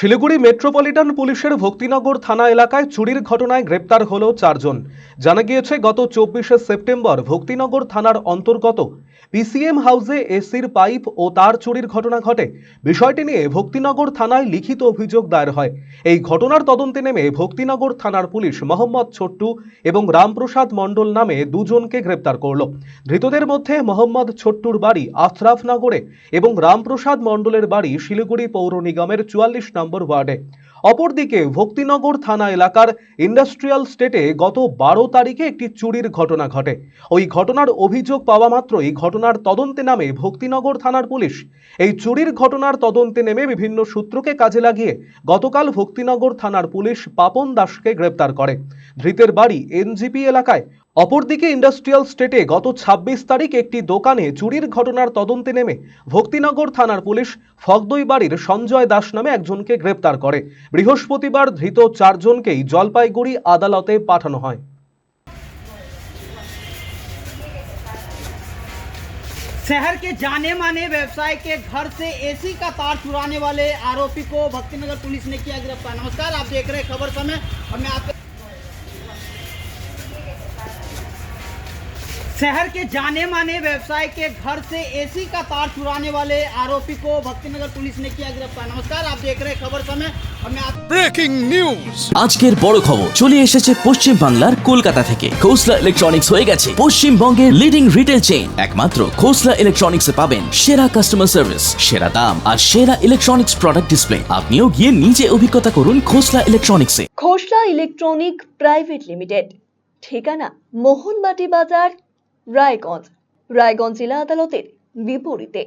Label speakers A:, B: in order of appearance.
A: Siliguri metropolitan পুলিশের ভক্তিনগর থানা এলাকায় চুরির ঘটনায় গ্রেপ্তার হলো চারজন। জানা গিয়েছে, গত চব্বিশে সেপ্টেম্বর ভক্তিনগর থানার অন্তর্গত পিসিএম হাউসে এসির পাইপ ও তার চুরির ঘটনা ঘটে। বিষয়টি নিয়ে ভক্তিনগর থানায় লিখিত অভিযোগ দায়ের হয়। এই ঘটনার তদন্তে নেমে ভক্তিনগর থানার পুলিশ মোহাম্মদ ছোট্টু এবং রামপ্রসাদ মণ্ডল নামে দুজনকে গ্রেপ্তার করল। ধৃতদের মধ্যে মোহাম্মদ ছোট্টুর বাড়ি আশরাফনগরে এবং রামপ্রসাদ মণ্ডলের বাড়ি শিলিগুড়ি পৌর নিগমের চুয়াল্লিশ নম্বর ওয়ার্ডে অপরদিকে ভক্তিনগর থানা এলাকার ইন্ডাস্ট্রিয়াল স্টেটে গত বারো তারিখে একটি চুরির ঘটনা ঘটে। ওই ঘটনার অভিযোগ পাওয়া মাত্রই ঘটনার তদন্তে নামে ভক্তিনগর থানার পুলিশ। এই চুরির ঘটনার তদন্তে নেমে বিভিন্ন সূত্রকে কাজে লাগিয়ে গতকাল ভক্তিনগর থানার পুলিশ পাপন দাসকে গ্রেপ্তার করে। ধৃতের বাড়ি এনজিপি এলাকায়। অপরদিকে ইন্ডাস্ট্রিয়াল স্টেটে গত ২৬ তারিখ একটি দোকানে চুরির ঘটনার তদন্তে নেমে ভক্তিনগর থানার পুলিশ ফগদই বাড়ির সঞ্জয় দাস নামে একজনকে গ্রেপ্তার করে। বৃহস্পতিবার ধৃত চারজনকেই জলপাইগুড়ি আদালতে পাঠানো হয়
B: शहर के जाने माने व्यवसाय के घर से एसी का तार चुराने वाले आरोपी को भक्तिनगर पुलिस ने किया गिरफ्तार नमस्कार आप देख रहे हैं खबर समय और मैं आपके शहर के जाने माने व्यवसाय के घर से एसी का तार चुराने वाले आरोपी को भक्तिनगर पुलिस ने किया गिरफ्तार नमस्कार आप देख रहे हैं खबर समय और मैं आप
C: ব্রেকিং নিউজ
D: আজকের বড় খবর চলে এসেছে পশ্চিম বাংলার কলকাতা থেকে খোসলা ইলেকট্রনিক্স হয়ে গেছে পশ্চিমবঙ্গের লিডিং রিটেল চেইন একমাত্র খোসলা ইলেকট্রনিক্স এ পাবেন সেরা কাস্টমার সার্ভিস সেরা দাম আর সেরা ইলেকট্রনিক্স প্রোডাক্ট ডিসপ্লে আপনিও গিয়ে নিজে অভিজ্ঞতা করুন খোসলা ইলেকট্রনিক্সে
E: খোসলা ইলেকট্রনিক প্রাইভেট লিমিটেড ঠিকানা মোহনবাটি বাজার রায়গঞ্জ। রায়গঞ্জ জেলা আদালতের বিপরীতে।